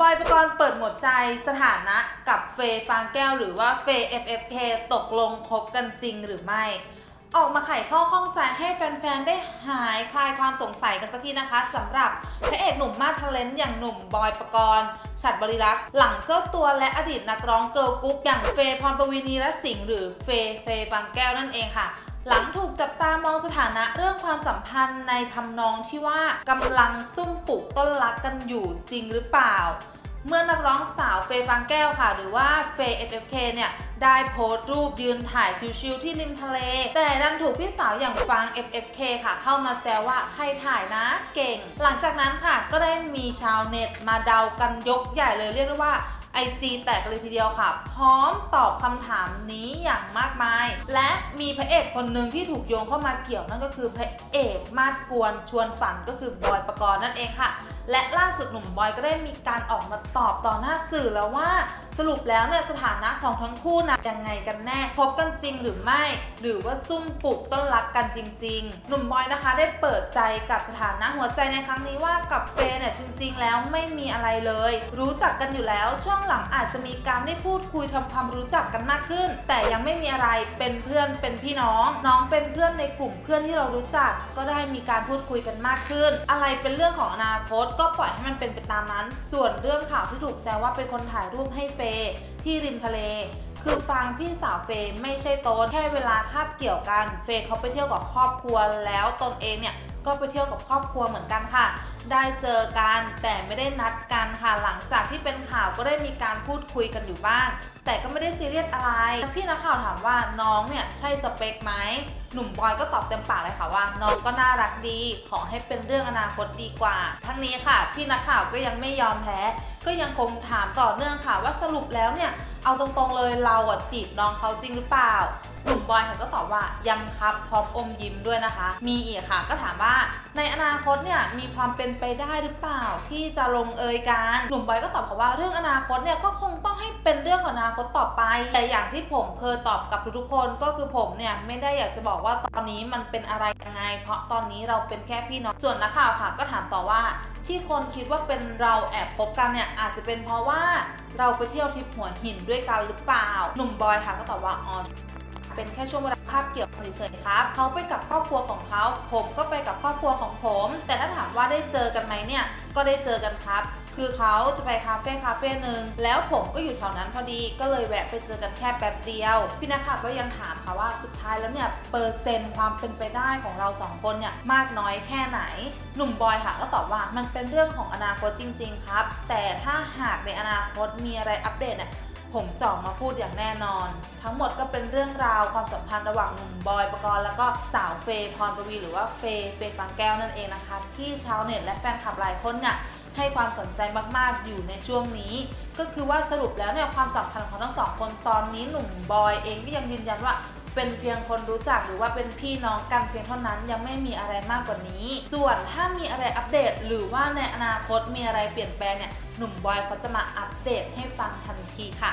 บอยประกรณ์เปิดหมดใจสถานะกับเฟยฟางแก้วหรือว่าเฟย์ FFK ตกลงคบกันจริงหรือไม่ ออกมาไขข้อข้องใจให้แฟนๆ ได้หายคลายความสงสัยกันสักทีนะคะสำหรับพระเอกหนุ่มมาสเทเลนต์อย่างหนุ่มบอยประกรณ์ฉัดบริรักษ์ หลังเจ้าตัวและอดีตนักร้องเกิร์ลกรุ๊ปอย่างเฟย์พรปวีณีและสิงห์หรือเฟย์เฟย์ฟางแก้วนั่นเองค่ะ หลังถูกจับตามองสถานะเรื่องความสัมพันธ์ในทำนองที่ว่ากำลังซุ่มปลูกต้นรักกันอยู่จริงหรือเปล่า เมื่อนักร้องสาวเฟย์ฟางแก้วค่ะ หรือว่าเฟย์ FFK เนี่ย ได้โพสต์รูปยืนถ่ายชิวๆที่ริมทะเล แต่ดันถูกพี่สาวอย่างฟาง FFK ค่ะ เข้ามาแซวว่าใครถ่ายนะเก่ง หลังจากนั้นค่ะก็ได้มีชาวเน็ตมาเดากันยกใหญ่เลยเรียกได้ว่า IG แตกเลยทีเดียวค่ะ พร้อมตอบคำถามนี้อย่างมากมาย และมีพระเอกคนหนึ่งที่ถูกโยงเข้ามาเกี่ยวนั่นก็คือพระเอกมาดกวนชวนฝันก็คือบอยประกรณ์นั่นเองค่ะและล่าสุดหนุ่มบอยก็ได้มีการออกมาตอบต่อหน้าสื่อแล้วว่า สรุปแล้วเนี่ยสถานะของทั้งคู่นะยังไงกันแน่คบกันจริงหรือไม่ หรือว่าซุ่มปลูกต้นรักกันจริง ๆ หนุ่มบอยนะคะได้เปิดใจกับสถานะหัวใจในครั้งนี้ว่ากับเฟย์เนี่ยจริง ๆ แล้วไม่มีอะไรเลย รู้จักกันอยู่แล้วช่วงหลังอาจจะมีการได้พูดคุยทำความรู้จักกันมากขึ้น แต่ยังไม่มีอะไรเป็นเพื่อนเป็นพี่น้อง น้องเป็นเพื่อนในกลุ่มเพื่อนที่เรารู้จัก ก็ได้มีการพูดคุยกันมากขึ้น อะไรเป็นเรื่องของอนาคตก็ปล่อยให้มันเป็นไปตามนั้น ส่วนเรื่องข่าวที่ถูกแซวว่าเป็นคนถ่ายรูปให้เฟย์ที่ริมทะเล คือฟังพี่สาวเฟย์ไม่ใช่ตนแค่เวลาคาบเกี่ยวกัน เฟย์เขาไปเที่ยวกับครอบครัวแล้วตนเองเนี่ย ก็ไปเที่ยวกับครอบครัวเหมือนกันค่ะ ได้เจอกันแต่ไม่ได้นัดกันค่ะ หลังจากที่เป็นข่าวก็ได้มีการพูดคุยกันอยู่บ้าง แต่ก็ไม่ได้ซีเรียสอะไร พี่นักข่าวถามว่าน้องเนี่ยใช่สเปคไหม หนุ่มบอยก็ตอบเต็มปากเลยค่ะว่า น้องก็น่ารักดี ขอให้เป็นเรื่องอนาคตดีกว่า ทั้งนี้ค่ะ พี่นักข่าวก็ยังไม่ยอมแพ้ ก็ยังคงถามต่อเนื่องค่ะว่าสรุปแล้วเนี่ย เอาตรงๆเลยเราอะจีบน้องเขาจริงหรือเปล่าห นุ่มบอยค่ะก็ตอบว่ายังครับพร้อมอมยิ้มด้วยนะคะ มีอีกค่ะก็ถามว่าในอนาคตเนี่ยมีความเป็นไปได้หรือเปล่าที่จะลงเอยกันหนุ่มบอยก็ตอบค่ะว่าเรื่องอนาคตเนี่ยก็คงต้องให้เป็นเรื่องของอนาคตต่อไป แต่อย่างที่ผมเคยตอบกับทุกๆคนก็คือผมเนี่ยไม่ได้อยากจะบอกว่าตอนนี้มันเป็นอะไรยังไง เพราะตอนนี้เราเป็นแค่พี่น้องส่วนนักข่าวค่ะ ก็ถามต่อว่าที่คนคิดว่าเป็นเราแอบคบกันเนี่ยอาจจะเป็นเพราะว่าเราไปเที่ยวทริปหัวหินด้วยกันหรือเปล่า หนุ่มบอยค่ะก็ตอบว่าอ๋อ เป็นแค่ช่วงเวลาภาพเกี่ยวกันเฉยๆครับเขาไปกับครอบครัวของเขา ผมก็ไปกับครอบครัวของผม แต่ถ้าถามว่าได้เจอกันไหมเนี่ยก็ได้เจอกันครับคือเขาจะไปคาเฟ่คาเฟ่หนึ่งแล้วผมก็อยู่แถวนั้นพอดีก็เลยแวะไปเจอกันแค่แป๊บเดียว พี่นักข่าวก็ยังถามค่ะว่าสุดท้ายแล้วเนี่ยเปอร์เซ็นต์ความเป็นไปได้ของเราสองคนเนี่ยมากน้อยแค่ไหน หนุ่มบอยค่ะก็ตอบว่ามันเป็นเรื่องของอนาคตจริง ๆ ครับ แต่ถ้าหากในอนาคตมีอะไรอัปเดตเนี่ย ผมจ่อมาพูดอย่างแน่นอน ทั้งหมดก็เป็นเรื่องราวความสัมพันธ์ระหว่างหนุ่มบอยประกรณ์แล้วก็สาวเฟย์พรปวีหรือว่าเฟย์เฟย์ฟางแก้วนั่นเองนะคะ ที่ชาวเน็ตและแฟนคลับหลายคนเนี่ยให้ความสนใจมากๆอยู่ในช่วงนี้ ก็คือว่าสรุปแล้วเนี่ยความสัมพันธ์ของทั้งสองคนตอนนี้หนุ่มบอยเองก็ยังยืนยันว่า เป็นเพียงคนรู้จักหรือว่าเป็นพี่น้องกันเพียงเท่านั้นยังไม่มีอะไรมากกว่านี้ ส่วนถ้ามีอะไรอัปเดต หรือว่าในอนาคตมีอะไรเปลี่ยนแปลงเนี่ยหนุ่มบอยเขาจะมาอัปเดตให้ฟังทันทีค่ะ